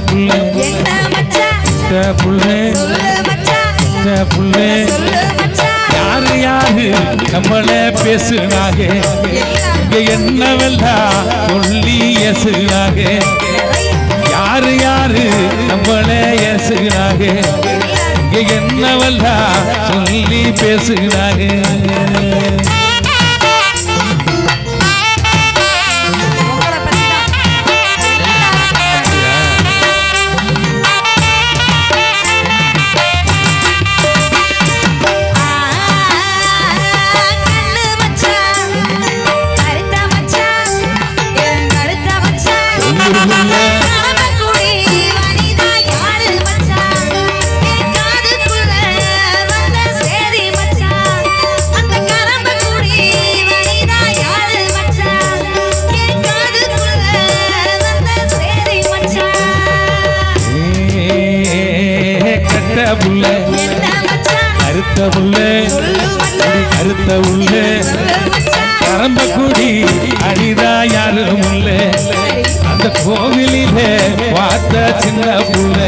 புள்ள. புள்ளே. புள்ளே. யாரு யாரு? நம்மள பேசுனாக இங்க என்னவெல்லாம் சொல்லி எசுனாக யாரு யாரு? நம்மள இங்க என்னவெல்லாம் சொல்லி பேசுனாக புள்ள கருத்த புள்ள கருத்த உள்ள பரம்பக்குடி அடிதா யாரும் இல்ல அந்த கோவிலிலே பார்த்த சின்ன புள்ள.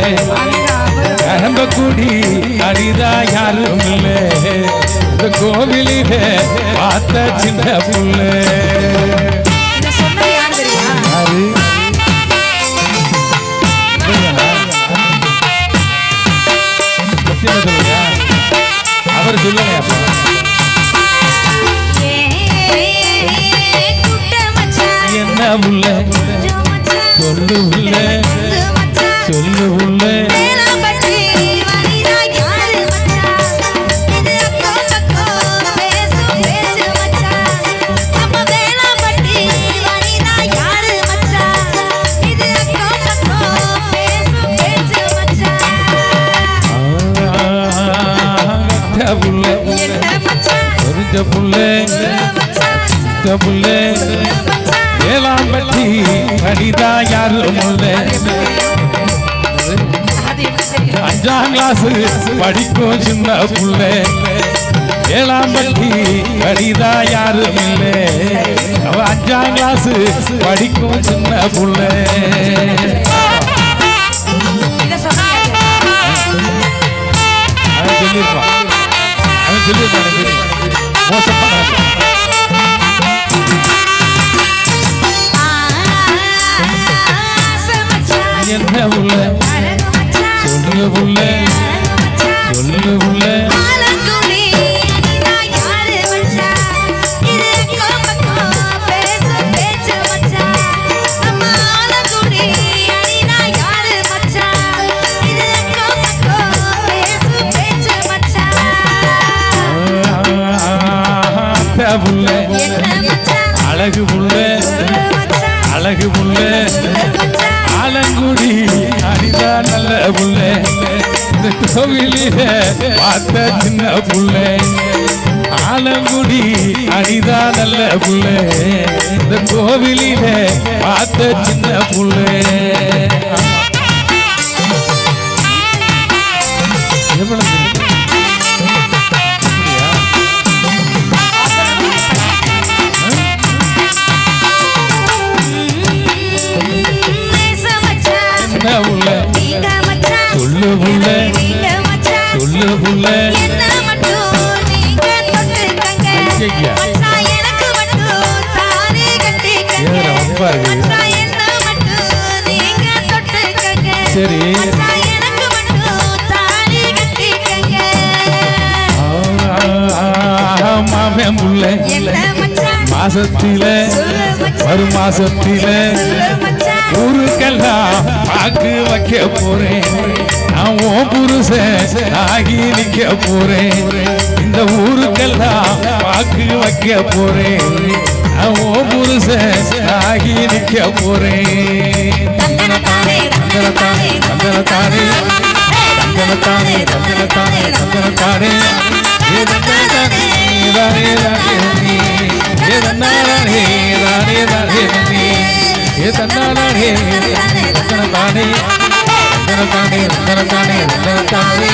பரம்பக்குடி அடிதா யாரும் இல்ல அந்த கோவிலிலே பார்த்த சின்ன புள்ள. அப்ப? என்ன உள்ள? சொல்லு உள்ள. தெரிஞ்ச புள்ள சித்த புள்ள. ஏழாம் பட்டி கடிதா யாரும் இல்ல அஞ்சாம் கிளாஸ் படிக்கும் சின்ன புள்ளே. ஏழாம் பட்டி கடிதா யாரும் இல்லை அவ அஞ்சாம் கிளாஸ் படிக்கும் சின்ன புள்ளே. அவன் சொல்லியிருப்பான் அவன் சொல்லியிருப்பான் என்ன உள்ள சொல்லு உள்ள சொல்லு உள்ள அத்தை புள்ள அழகு புள்ள அழகு புள்ள ஆலங்குடி அடிதா நல்ல புள்ள இந்த கோவிலில பார்த்த சின்ன புள்ள. ஆலங்குடி அடிதா நல்ல புள்ள. இந்த கோவிலில பார்த்த சின்ன புள்ள. எவ்வளவு சொல்லு புள்ள. சரி மாமன் புள்ள மாசத்தில ஒரு மாசத்தில ஊருக்கெல்லாம் பாக்கு வைக்க போறேன் நான் உன் புருஷன் ஆகி நிக்க போறேன். இந்த ஊருக்கெல்லாம் பாக்கு வைக்க போறேன். நான் உன் புருஷன் ஆகி நிக்க போறேன். தந்தனத்தானே தந்தனத்தானே தந்தனத்தானே தந்தனத்தானே தந்தனத்தானே தந்தனத்தானே ஏ தந்தனத்தானே தானே தானே நீ ஏ தானே தானே